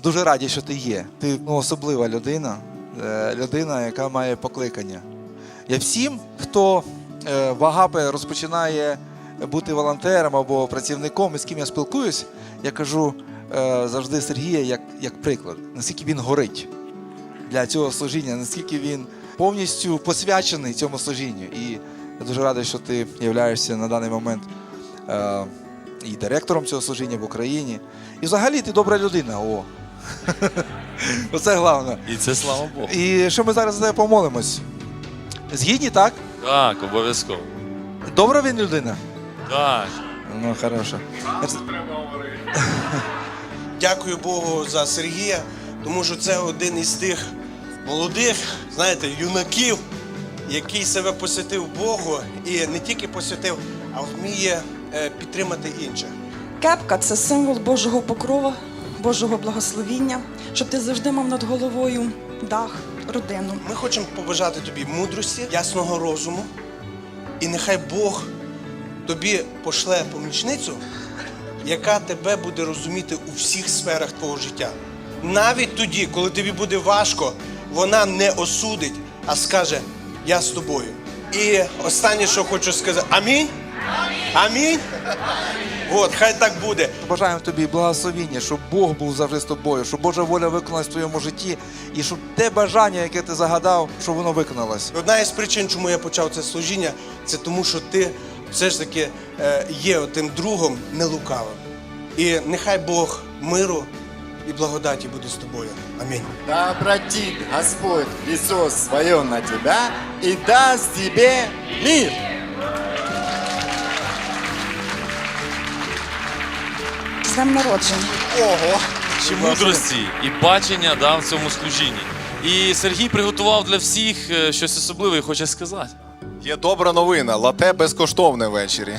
дуже раді, що ти є. Ти ну, особлива людина, е, людина, яка має покликання. Я всім, хто е, в Агапе розпочинає бути волонтером або працівником, і з ким я спілкуюсь, я кажу е, завжди Сергія як, як приклад, наскільки він горить для цього служіння, наскільки він повністю посвячений цьому служінню. І я дуже радий, що ти являєшся на даний момент і директором цього служіння в Україні. І взагалі ти добра людина. О. Оце головне. І це слава Богу. І що ми зараз за тебе помолимось? Згідні, так? Так, обов'язково. Добра він людина? Так. Ну, хорошо. Дякую Богу за Сергія, тому що це один із тих молодих, знаєте, юнаків, який себе посвятив Богу і не тільки посвятив, а вміє е, підтримати інших. Кепка це символ Божого покрова, Божого благословіння, щоб ти завжди мав над головою дах, родину. Ми хочемо побажати тобі мудрості, ясного розуму, і нехай Бог тобі пошле помічницю, яка тебе буде розуміти у всіх сферах твого життя. Навіть тоді, коли тобі буде важко, вона не осудить, а скаже: Я з тобою. І останнє, що хочу сказати, амінь. Амінь. От, хай так буде. Бажаємо тобі благословіння, щоб Бог був завжди з тобою, щоб Божа воля виконалась в твоєму житті, і щоб те бажання, яке ти загадав, щоб воно виконалось. Одна із причин, чому я почав це служіння, це тому, що ти все ж таки е, є тим другом нелукавим. І нехай Бог миру і благодаті буде з тобою. Амінь. Да обратит Господь лицо свое на тебя и даст тебе мир. Днем народження. Ого! Чи мудрості і бачення да, в цьому служінні. І Сергій приготував для всіх е, щось особливе і хоче сказати. Є добра новина, лате безкоштовне ввечері.